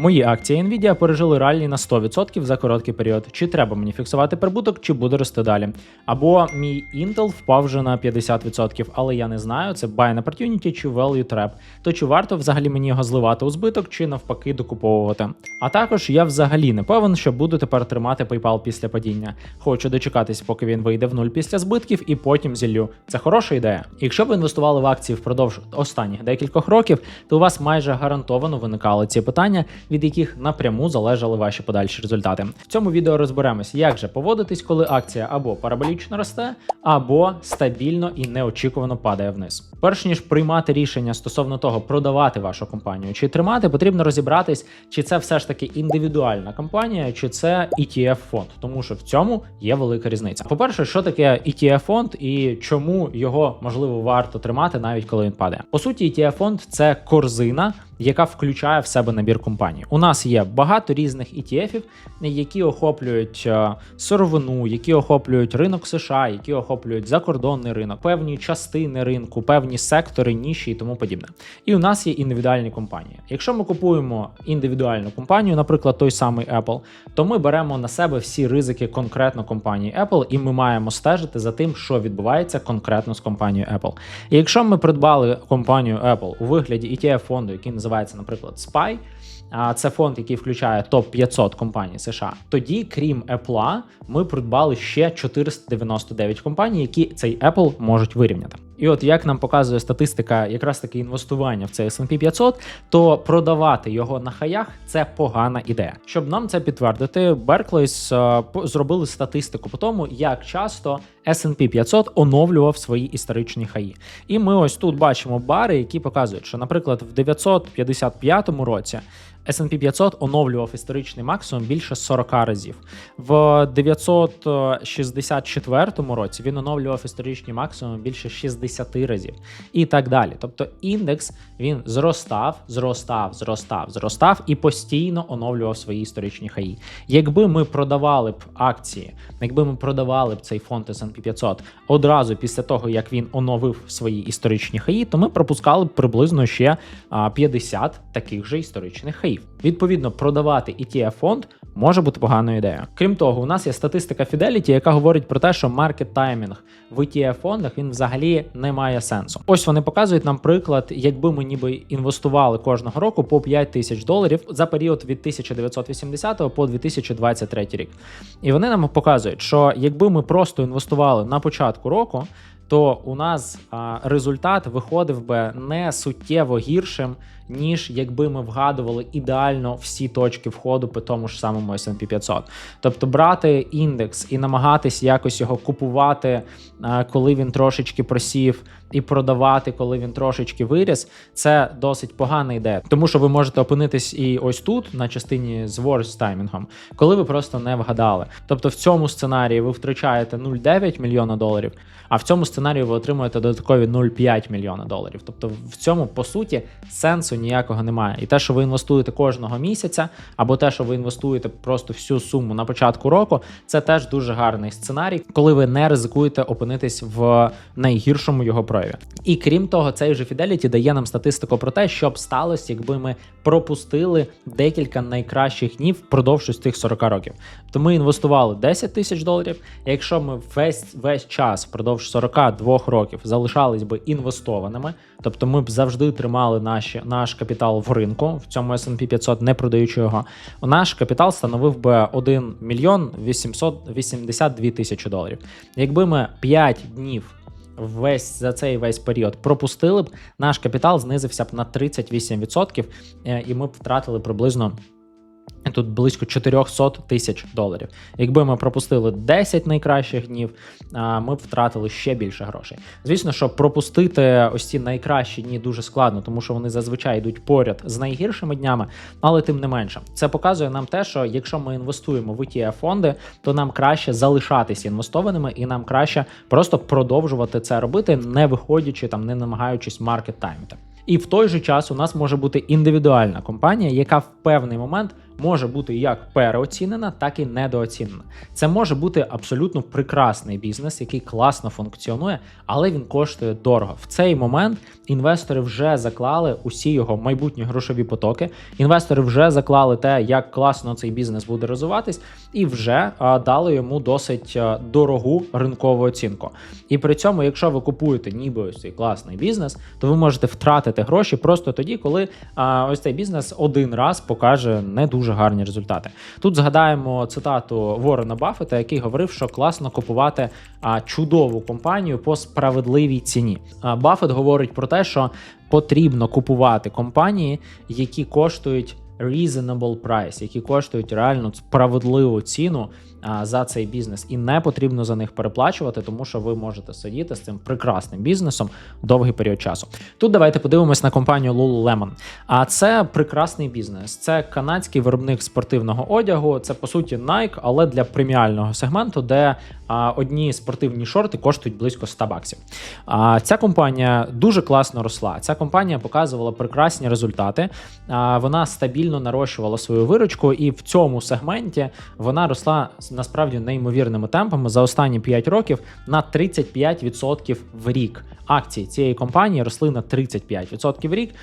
Мої акції Nvidia пережили раллі на 100% за короткий період. Чи треба мені фіксувати прибуток, чи буде рости далі? Або мій Intel впав вже на 50%, але я не знаю, це buy opportunity чи value trap. То чи варто взагалі мені його зливати у збиток, чи навпаки докуповувати? А також я взагалі не певен, що буду тепер тримати PayPal після падіння. Хочу дочекатись, поки він вийде в нуль після збитків, і потім зіллю. Це хороша ідея. Якщо ви інвестували в акції впродовж останніх декількох років, то у вас майже гарантовано виникали ці питання, від яких напряму залежали ваші подальші результати. В цьому відео розберемось, як же поводитись, коли акція або параболічно росте, або стабільно і неочікувано падає вниз. Перш ніж приймати рішення стосовно того, продавати вашу компанію чи тримати, потрібно розібратись, чи це все ж таки індивідуальна компанія, чи це ETF фонд, тому що в цьому є велика різниця. По-перше, що таке ETF фонд і чому його можливо варто тримати, навіть коли він падає. По суті, ETF фонд це корзина. Яка включає в себе набір компаній. У нас є багато різних ETF, які охоплюють е, сировину, які охоплюють ринок США, які охоплюють закордонний ринок, певні частини ринку, певні сектори, ніші і тому подібне. І у нас є індивідуальні компанії. Якщо ми купуємо індивідуальну компанію, наприклад, той самий Apple, то ми беремо на себе всі ризики конкретно компанії Apple, і ми маємо стежити за тим, що відбувається конкретно з компанією Apple. І якщо ми придбали компанію Apple у вигляді ETF фонду, який називається, наприклад, SPY, це фонд, який включає топ 500 компаній США. Тоді, крім Apple, ми придбали ще 499 компаній, які цей Apple можуть вирівняти. І от як нам показує статистика, якраз таки інвестування в цей S&P 500, то продавати його на хаях це погана ідея. Щоб нам це підтвердити, е, по- зробили статистику по тому, як часто S&P 500 оновлював свої історичні хаї. І ми ось тут бачимо бари, які показують, що, наприклад, в 955 році S&P 500 оновлював історичний максимум більше 40 разів. В 964 році він оновлював історичний максимум більше 60 разів. І так далі. Тобто індекс він зростав, зростав, зростав, зростав і постійно оновлював свої історичні хаї. Якби ми продавали б акції, якби ми продавали б цей фонд S&P 500 одразу після того, як він оновив свої історичні хаї, то ми пропускали б приблизно ще а, 50 таких же історичних хаїв. Відповідно, продавати ETF фонд може бути поганою ідеєю. Крім того, у нас є статистика Fidelity, яка говорить про те, що маркет таймінг в ETF фондах він взагалі не має сенсу. Ось вони показують нам приклад, якби ми ніби інвестували кожного року по 5 тисяч доларів за період від 1980 по 2023 рік. І вони нам показують, що якби ми просто інвестували на початку року. То у нас результат виходив би не суттєво гіршим, ніж якби ми вгадували ідеально всі точки входу по тому ж самому S&P 500. Тобто брати індекс і намагатись якось його купувати, коли він трошечки просів, і продавати, коли він трошечки виріс, це досить погана ідея. Тому що ви можете опинитись і ось тут, на частині з worst таймінгом, коли ви просто не вгадали. Тобто в цьому сценарії ви втрачаєте 0,9 мільйона доларів, а в цьому сценарії ви отримуєте додаткові 0,5 мільйона доларів. Тобто в цьому по суті сенсу ніякого немає. І те, що ви інвестуєте кожного місяця, або те, що ви інвестуєте просто всю суму на початку року, це теж дуже гарний сценарій, коли ви не ризикуєте опинитись в найгіршому його прояві. І крім того, цей же Fidelity дає нам статистику про те, що б сталося, якби ми пропустили декілька найкращих днів впродовж цих 40 років. То ми інвестували 10 тисяч доларів. Якщо ми весь весь час впродовж 42 років залишались би інвестованими, тобто ми б завжди тримали наші, наш капітал в ринку в цьому S&P 500, не продаючи його, наш капітал становив би 1 мільйон 882 тисячі доларів. Якби ми 5 днів весь за цей весь період пропустили б, наш капітал знизився б на 38%, е, і ми б втратили приблизно. Тут близько 400 тисяч доларів. Якби ми пропустили 10 найкращих днів, ми б втратили ще більше грошей. Звісно, що пропустити ось ці найкращі дні дуже складно, тому що вони зазвичай йдуть поряд з найгіршими днями, але тим не менше, це показує нам те, що якщо ми інвестуємо в ETF фонди, то нам краще залишатися інвестованими, і нам краще просто продовжувати це робити, не виходячи там, не намагаючись маркет таймити. І в той же час у нас може бути індивідуальна компанія, яка в певний момент може бути як переоцінена, так і недооцінена. Це може бути абсолютно прекрасний бізнес, який класно функціонує, але він коштує дорого. В цей момент інвестори вже заклали усі його майбутні грошові потоки. Інвестори вже заклали те, як класно цей бізнес буде розвиватись, і вже а, дали йому досить дорогу ринкову оцінку. І при цьому, якщо ви купуєте ніби ось цей класний бізнес, то ви можете втратити гроші просто тоді, коли а, ось цей бізнес один раз покаже не дуже гарні результати. Тут згадаємо цитату Ворона Баффета, який говорив, що класно купувати а, чудову компанію по справедливій ціні. Баффет говорить про те, що потрібно купувати компанії, які коштують reasonable price, які коштують реально справедливу ціну за цей бізнес, і не потрібно за них переплачувати, тому що ви можете сидіти з цим прекрасним бізнесом довгий період часу. Тут давайте подивимось на компанію Lululemon. А це прекрасний бізнес. Це канадський виробник спортивного одягу. Це по суті Nike, але для преміального сегменту, де одні спортивні шорти коштують близько 100 баксів. А ця компанія дуже класно росла. Ця компанія показувала прекрасні результати. Вона стабільно нарощувала свою виручку, і в цьому сегменті вона росла насправді неймовірними темпами за останні 5 років на 35% в рік. Акції цієї компанії росли на 35% в рік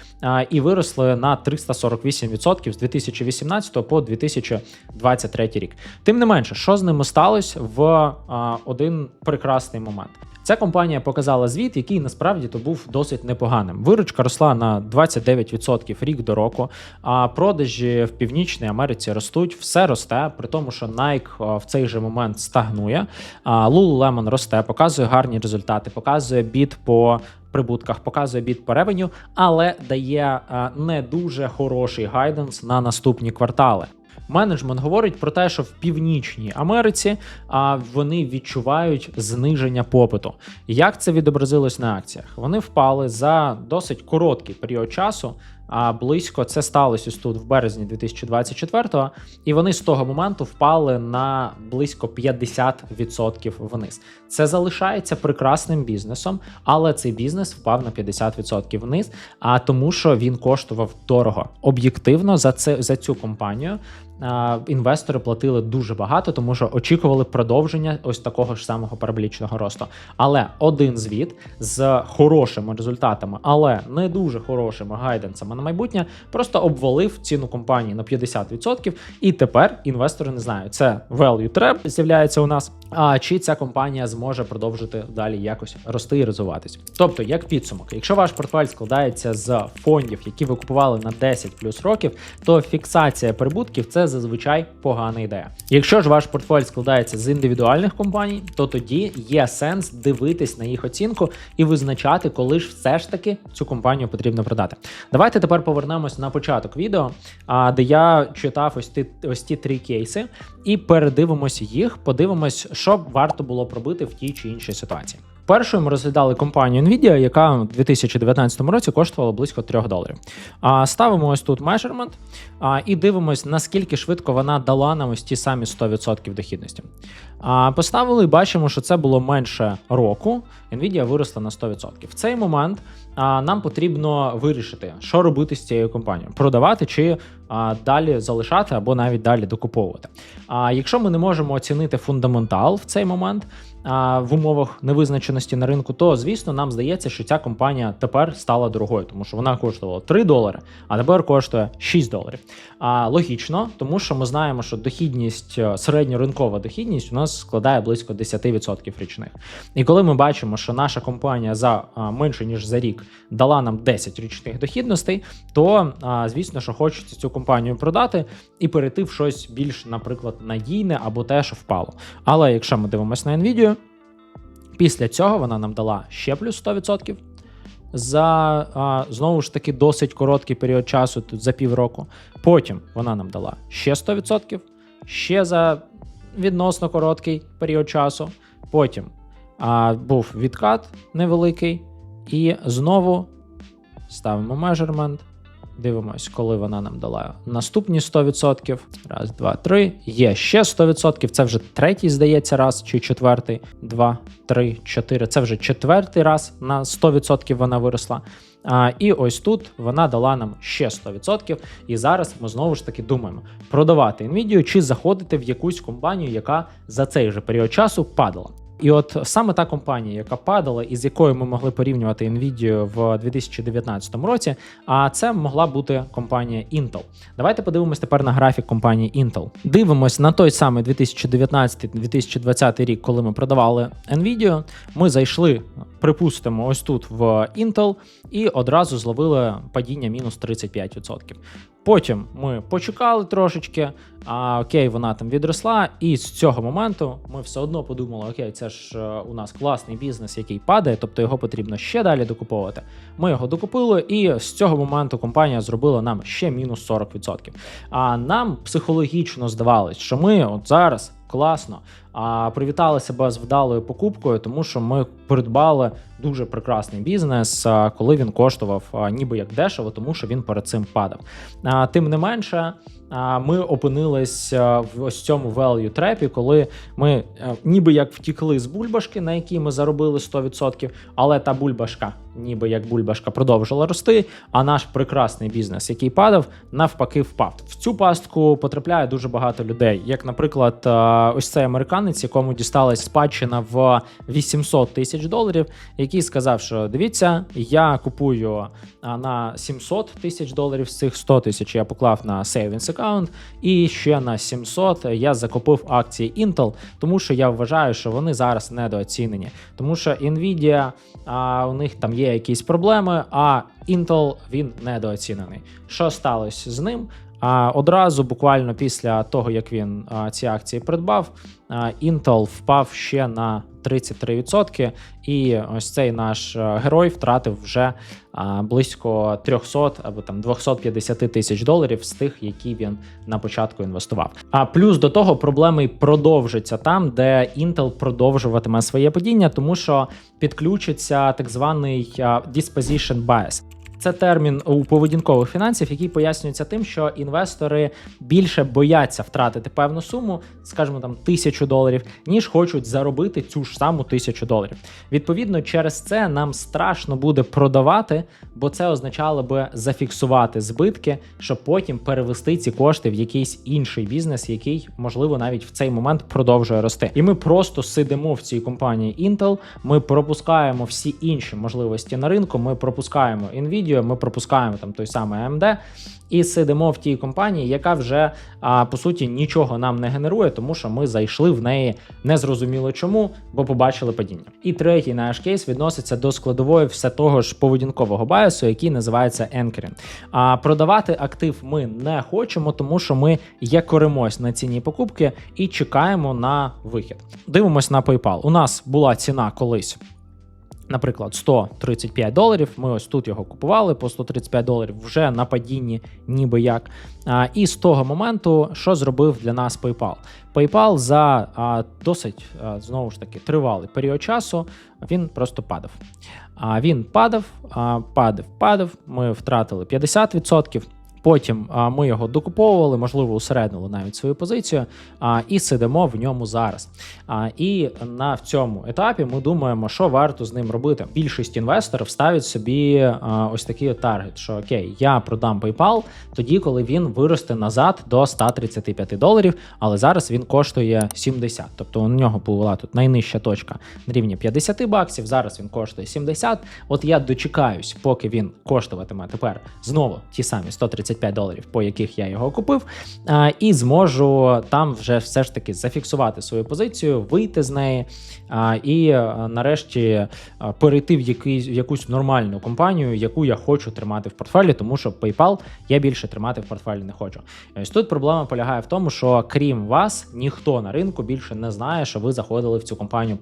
і виросли на 348% з 2018 по 2023 рік. Тим не менше, що з ними сталося в один прекрасний момент. Ця компанія показала звіт, який насправді то був досить непоганим. Виручка росла на 29% рік до року, а продажі в Північній Америці ростуть, все росте, при тому, що Nike в цей же момент стагнує. А Lululemon росте, показує гарні результати, показує біт по. Прибутках показує біт по ревеню, але дає не дуже хороший гайденс на наступні квартали. Менеджмент говорить про те, що в північній Америці а, вони відчувають зниження попиту. Як це відобразилось на акціях? Вони впали за досить короткий період часу. А близько це сталося ось тут в березні 2024-го, і вони з того моменту впали на близько 50% вниз. Це залишається прекрасним бізнесом, але цей бізнес впав на 50% вниз. А тому, що він коштував дорого. Об'єктивно за це за цю компанію інвестори платили дуже багато, тому що очікували продовження ось такого ж самого параболічного росту. Але один звіт з хорошими результатами, але не дуже хорошими гайденсами на майбутнє, просто обвалив ціну компанії на 50%. І тепер інвестори не знають, це value trap з'являється у нас. А чи ця компанія зможе продовжити далі якось рости і розвиватись? Тобто, як підсумок, якщо ваш портфель складається з фондів, які ви купували на 10 плюс років, то фіксація прибутків це зазвичай погана ідея. Якщо ж ваш портфель складається з індивідуальних компаній, то тоді є сенс дивитись на їх оцінку і визначати, коли ж все ж таки цю компанію потрібно продати. Давайте тепер повернемось на початок відео, де я читав ось ті ось ті три кейси, і передивимось їх, подивимось, що варто було пробити в тій чи іншій ситуації. Першою ми розглядали компанію Nvidia, яка в 2019 році коштувала близько 3 доларів. А ставимо ось тут measurement а, і дивимось, наскільки швидко вона дала нам ось ті самі 100% дохідності. А, Поставили і бачимо, що це було менше року. Nvidia виросла на 100%. В цей момент а, нам потрібно вирішити, що робити з цією компанією: продавати чи а, далі залишати або навіть далі докуповувати. А якщо ми не можемо оцінити фундаментал в цей момент в умовах невизначеності на ринку, то звісно нам здається, що ця компанія тепер стала дорогою, тому що вона коштувала 3 долари, а тепер коштує 6 доларів. А логічно, тому що ми знаємо, що дохідність, середньоринкова дохідність у нас складає близько 10% річних. І коли ми бачимо, що наша компанія за менше ніж за рік дала нам 10 річних дохідностей, то звісно, що хочеться цю компанію продати і перейти в щось більш, наприклад, надійне або те, що впало. Але якщо ми дивимося на Nvidia, після цього вона нам дала ще плюс 100%. За знову ж таки досить короткий період часу, тут за півроку. Потім вона нам дала ще 100%, ще за відносно короткий період часу. Потім а, був відкат невеликий, і знову ставимо measurement, Дивимось, коли вона нам дала наступні 100%. Раз, два, три. Є ще 100%. Це вже третій, здається, раз чи четвертий. Два, три, чотири. Це вже четвертий раз на 100% вона виросла. А, і ось тут вона дала нам ще 100%. І зараз ми знову ж таки думаємо продавати Nvidia чи заходити в якусь компанію, яка за цей же період часу падала. І от саме та компанія, яка падала, і з якою ми могли порівнювати Nvidia в 2019 році, а це могла бути компанія Intel. Давайте подивимось тепер на графік компанії Intel. Дивимось на той самий 2019-2020 рік, коли ми продавали Nvidia. Ми зайшли, припустимо, ось тут в Intel і одразу зловили падіння мінус 35%. Потім ми почекали трошечки, а окей, вона там відросла, і з цього моменту ми все одно подумали: окей, це ж е, у нас класний бізнес, який падає, тобто його потрібно ще далі докуповувати. Ми його докупили, і з цього моменту компанія зробила нам ще мінус 40%. А нам психологічно здавалось, що ми от зараз класно а привітали себе з вдалою покупкою, тому що ми придбали дуже прекрасний бізнес, коли він коштував ніби як дешево, тому що він перед цим падав. Тим не менше, ми опинились в ось цьому value трепі, коли ми ніби як втікли з бульбашки, на якій ми заробили 100%, але та бульбашка, ніби як бульбашка, продовжила рости. А наш прекрасний бізнес, який падав, навпаки, впав. В цю пастку потрапляє дуже багато людей, як, наприклад, ось цей американець, якому дісталась спадщина в 800 тисяч доларів, який сказав, що дивіться, я купую на 700 тисяч доларів з цих 100 тисяч я поклав на savings аккаунт, і ще на 700 я закупив акції Intel, тому що я вважаю, що вони зараз недооцінені, тому що Nvidia, а, у них там є якісь проблеми, а Intel він недооцінений. Що сталося з ним? А одразу, буквально після того, як він ці акції придбав, Intel впав ще на 33%, і ось цей наш герой втратив вже близько 300 або там 250 тисяч доларів з тих, які він на початку інвестував. А плюс до того проблеми продовжаться там, де Intel продовжуватиме своє падіння, тому що підключиться так званий а, disposition bias. Це термін у поведінкових фінансів, який пояснюється тим, що інвестори більше бояться втратити певну суму, скажімо там тисячу доларів, ніж хочуть заробити цю ж саму тисячу доларів. Відповідно, через це нам страшно буде продавати, бо це означало би зафіксувати збитки, щоб потім перевести ці кошти в якийсь інший бізнес, який можливо навіть в цей момент продовжує рости. І ми просто сидимо в цій компанії Intel, Ми пропускаємо всі інші можливості на ринку. Ми пропускаємо Nvidia, ми пропускаємо там той самий AMD і сидимо в тій компанії, яка вже а, по суті нічого нам не генерує, тому що ми зайшли в неї незрозуміло чому, бо побачили падіння. І третій наш кейс відноситься до складової все того ж поведінкового байсу, який називається anchoring. А продавати актив ми не хочемо, тому що ми якоримось на ціні покупки і чекаємо на вихід. Дивимось на PayPal. У нас була ціна колись. Наприклад, 135 доларів. Ми ось тут його купували по 135 доларів вже на падінні, ніби як. А, І з того моменту, що зробив для нас PayPal? PayPal за а, досить а, знову ж таки тривалий період часу він просто падав. А він падав, а, падав, падав. Ми втратили 50%. Потім а, ми його докуповували, можливо, усереднили навіть свою позицію, а, і сидимо в ньому зараз. А, І на в цьому етапі ми думаємо, що варто з ним робити. Більшість інвесторів ставить собі а, ось такий таргет, що окей, я продам PayPal тоді, коли він виросте назад до 135 доларів, але зараз він коштує 70. Тобто у нього була тут найнижча точка на рівні 50 баксів. Зараз він коштує 70. От я дочекаюсь, поки він коштуватиме тепер знову ті самі 135 35 доларів, по яких я його купив, і зможу там вже все ж таки зафіксувати свою позицію, вийти з неї і нарешті перейти в якусь нормальну компанію, яку я хочу тримати в портфелі, тому що PayPal я більше тримати в портфелі не хочу. Ось тут проблема полягає в тому, що крім вас, ніхто на ринку більше не знає, що ви заходили в цю компанію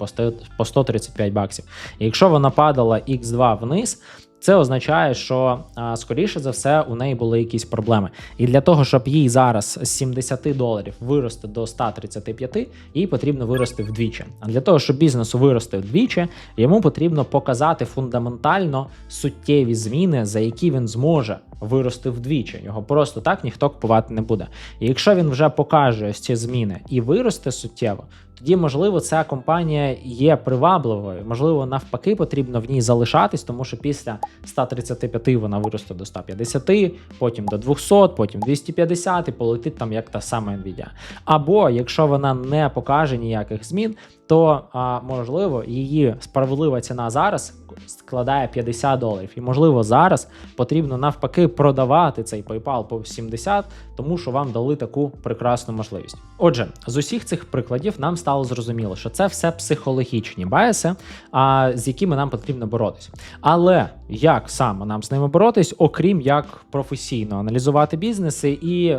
по 135 баксів. І якщо вона падала X2 вниз це означає, що скоріше за все у неї були якісь проблеми. І для того, щоб їй зараз з 70 доларів вирости до 135, їй потрібно вирости вдвічі. А для того, щоб бізнесу вирости вдвічі, йому потрібно показати фундаментально суттєві зміни, за які він зможе вирости вдвічі. Його просто так ніхто купувати не буде. І якщо він вже покаже ось ці зміни і виросте суттєво, тоді можливо ця компанія є привабливою. Можливо, навпаки, потрібно в ній залишатись, тому що після 135 вона виросте до 150, потім до 200, потім 250 і полетить там як та сама Nvidia. Або якщо вона не покаже ніяких змін, то можливо її справедлива ціна зараз складає 50 доларів. І можливо зараз потрібно навпаки продавати цей PayPal по 70, тому що вам дали таку прекрасну можливість. Отже, з усіх цих прикладів нам стало зрозуміло, що це все психологічні байси, а з якими нам потрібно боротися. Але як саме нам з ними боротись, окрім як професійно аналізувати бізнеси і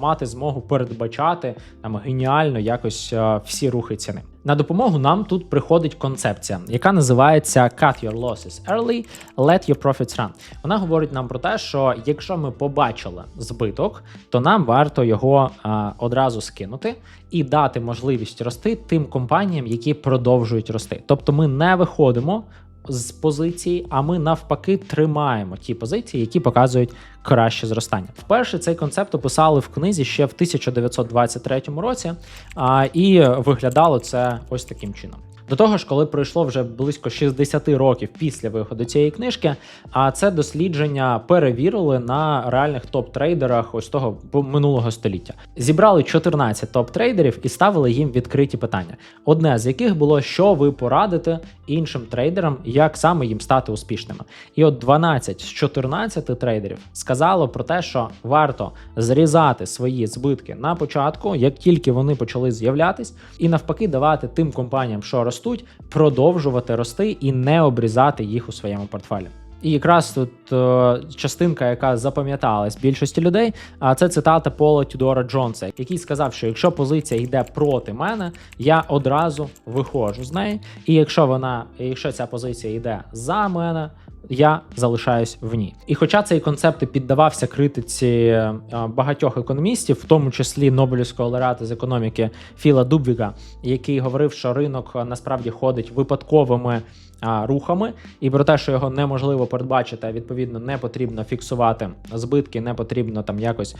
мати змогу передбачати там геніально якось всі рухи ціни. На допомогу нам тут приходить концепція, яка називається Cut your losses early, let your profits run. Вона говорить нам про те, що якщо ми побачили збиток, то нам варто його а, одразу скинути і дати можливість рости тим компаніям, які продовжують рости. Тобто ми не виходимо з позиції, а ми навпаки тримаємо ті позиції, які показують краще зростання. Вперше цей концепт описали в книзі ще в 1923 році, а, і виглядало це ось таким чином. До того ж, коли пройшло вже близько 60 років після виходу цієї книжки, а це дослідження перевірили на реальних топ-трейдерах ось того минулого століття. Зібрали 14 топ-трейдерів і ставили їм відкриті питання. Одне з яких було, що ви порадите іншим трейдерам, як саме їм стати успішними. І от 12 з 14 трейдерів сказало про те, що варто зрізати свої збитки на початку, як тільки вони почали з'являтись, і навпаки давати тим компаніям, що ростуть, продовжувати рости і не обрізати їх у своєму портфелі. І якраз тут е, частинка, яка запам'яталась більшості людей, а це цитата Пола Тюдора Джонса, який сказав, що якщо позиція йде проти мене, я одразу виходжу з неї. І якщо вона, якщо ця позиція йде за мене, я залишаюсь в ній. І хоча цей концепт і піддавався критиці е, багатьох економістів, в тому числі Нобелівського лауреата з економіки Філа Дубвіга, який говорив, що ринок е, насправді ходить випадковими рухами, і про те, що його неможливо передбачити, відповідно не потрібно фіксувати збитки, не потрібно там якось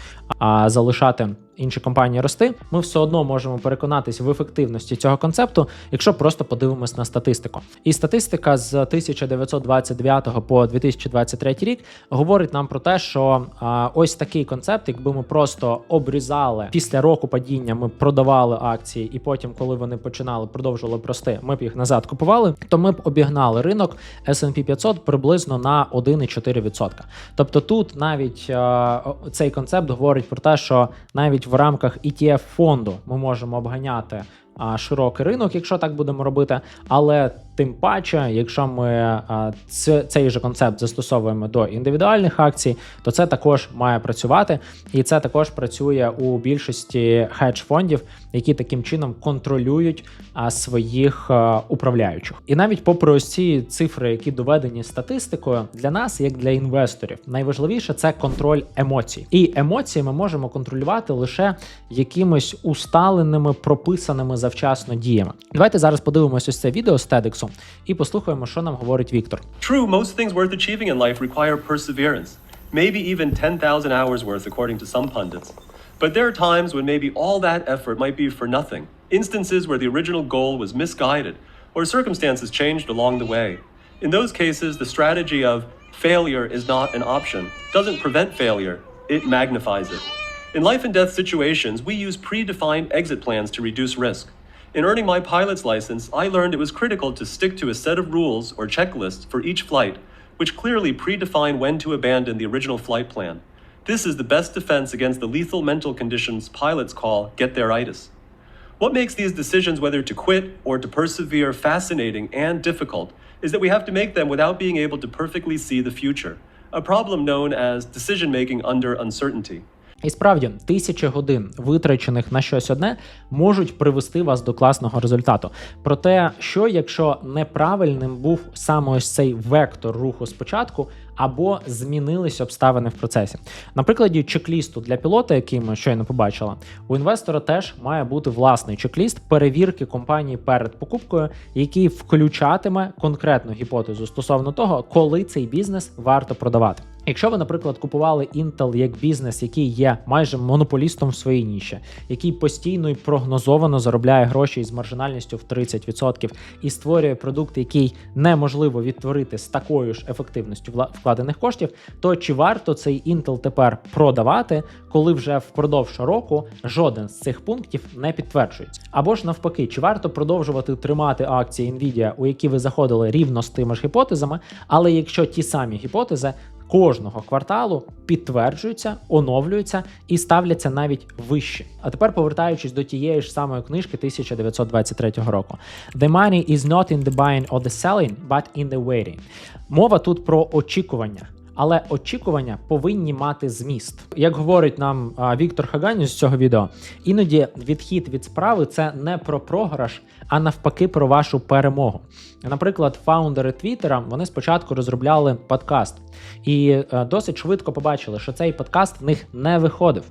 залишати інші компанії рости. Ми все одно можемо переконатись в ефективності цього концепту, якщо просто подивимось на статистику. І статистика з 1929 по 2023 рік говорить нам про те, що а, ось такий концепт, якби ми просто обрізали після року падіння, ми продавали акції, і потім, коли вони починали продовжували рости, ми б їх назад купували, то ми б обігнали ринок S&P 500 приблизно на 1,4%. Тобто тут навіть а, цей концепт говорить про те, що навіть в рамках ETF фонду. Ми можемо обганяти широкий ринок, якщо так будемо робити, але Тим паче, якщо ми цей же концепт застосовуємо до індивідуальних акцій, то це також має працювати, і це також працює у більшості хедж-фондів, які таким чином контролюють своїх управляючих. І навіть попри ось ці цифри, які доведені статистикою, для нас, як для інвесторів, найважливіше це контроль емоцій. І емоції ми можемо контролювати лише якимись усталеними прописаними завчасно діями. Давайте зараз подивимося ось це відео з TEDx, і послухаємо, що нам говорить Віктор. True, most things worth achieving in life require perseverance, maybe even 10,000 hours worth according to some pundits. But there are times when maybe all that effort might be for nothing, instances where the original goal was misguided or circumstances changed along the way. In those cases, the strategy of failure is not an option doesn't prevent failure, it magnifies it. In life and death situations, we use predefined exit plans to reduce risk. In earning my pilot's license, I learned it was critical to stick to a set of rules or checklists for each flight, which clearly predefine when to abandon the original flight plan. This is the best defense against the lethal mental conditions pilots call get theiritis. What makes these decisions whether to quit or to persevere fascinating and difficult is that we have to make them without being able to perfectly see the future, a problem known as decision making under uncertainty. І справді тисячі годин витрачених на щось одне можуть привести вас до класного результату. Проте, що якщо неправильним був саме ось цей вектор руху спочатку, або змінились обставини в процесі. На прикладі чек-лісту для пілота, який ми щойно побачили, у інвестора теж має бути власний чек-ліст перевірки компанії перед покупкою, який включатиме конкретну гіпотезу стосовно того, коли цей бізнес варто продавати. Якщо ви, наприклад, купували Intel як бізнес, який є майже монополістом в своїй ніші, який постійно і прогнозовано заробляє гроші із маржинальністю в 30% і створює продукт, який неможливо відтворити з такою ж ефективністю вкладених коштів, то чи варто цей Intel тепер продавати, коли вже впродовж року жоден з цих пунктів не підтверджується? Або ж навпаки, чи варто продовжувати тримати акції Nvidia, у які ви заходили рівно з тими ж гіпотезами, але якщо ті самі гіпотези кожного кварталу підтверджуються, оновлюються і ставляться навіть вище. А тепер повертаючись до тієї ж самої книжки 1923 року. The money is not in the buying or the selling, but in the waiting. Мова тут про очікування. Але очікування повинні мати зміст. Як говорить нам Віктор Хаганіс з цього відео, іноді відхід від справи це не про програш, а навпаки про вашу перемогу. Наприклад, фаундери Твіттера вони спочатку розробляли подкаст, і е, досить швидко побачили, що цей подкаст в них не виходив.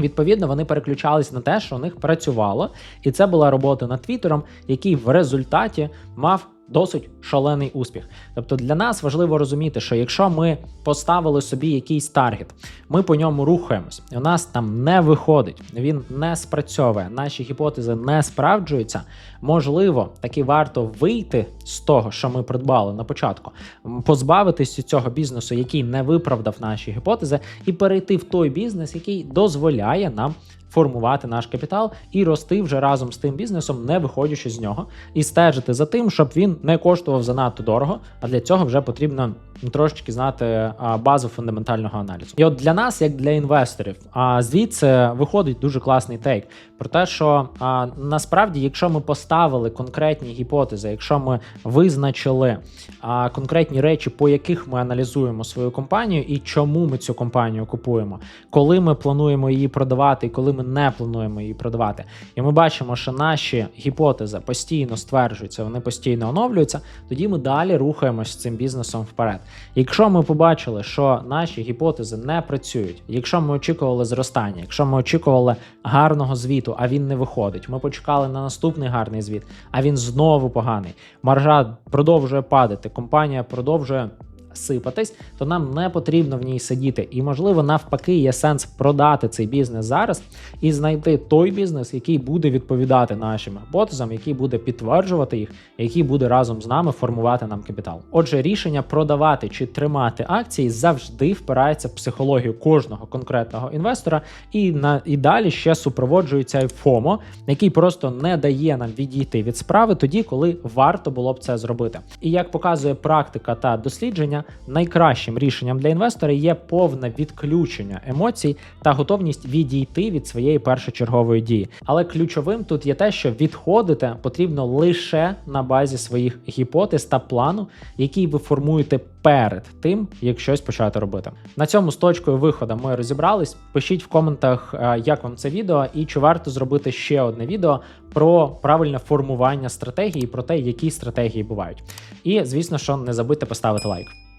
Відповідно, вони переключались на те, що у них працювало, і це була робота над Твіттером, який в результаті мав досить шалений успіх. Тобто для нас важливо розуміти, що якщо ми поставили собі якийсь таргет, ми по ньому рухаємось, і у нас там не виходить, він не спрацьовує, наші гіпотези не справджуються. Можливо, таки варто вийти з того, що ми придбали на початку, м, позбавитись цього бізнесу, який не виправдав наші гіпотези, і перейти в той бізнес, який дозволяє нам формувати наш капітал і рости вже разом з тим бізнесом, не виходячи з нього, і стежити за тим, щоб він не коштував занадто дорого. А для цього вже потрібно трошечки знати базу фундаментального аналізу. І от для нас, як для інвесторів, а звідси виходить дуже класний тейк про те, що а, насправді, якщо ми поставили конкретні гіпотези, якщо ми визначили а, конкретні речі, по яких ми аналізуємо свою компанію і чому ми цю компанію купуємо, коли ми плануємо її продавати, і коли ми не плануємо її продавати, і ми бачимо, що наші гіпотези постійно стверджуються, вони постійно оновлюються. Тоді ми далі рухаємось цим бізнесом вперед. Якщо ми побачили, що наші гіпотези не працюють, якщо ми очікували зростання, якщо ми очікували гарного звіту, а він не виходить, ми почекали на наступний гарний звіт, а він знову поганий. Маржа продовжує падати, компанія продовжує. Сипатись, то нам не потрібно в ній сидіти. І, можливо, навпаки, є сенс продати цей бізнес зараз і знайти той бізнес, який буде відповідати нашим гіпотезам, який буде підтверджувати їх, який буде разом з нами формувати нам капітал. Отже, рішення продавати чи тримати акції завжди впирається в психологію кожного конкретного інвестора, і на і далі ще супроводжується ФОМО, який просто не дає нам відійти від справи тоді, коли варто було б це зробити. І як показує практика та дослідження, найкращим рішенням для інвестора є повне відключення емоцій та готовність відійти від своєї першочергової дії. Але ключовим тут є те, що відходити потрібно лише на базі своїх гіпотез та плану, який ви формуєте перед тим, як щось почати робити. На цьому з точкою виходу ми розібрались. Пишіть в коментах, е, як вам це відео, і чи варто зробити ще одне відео про правильне формування стратегії, про те, які стратегії бувають. І звісно, що не забудьте поставити лайк.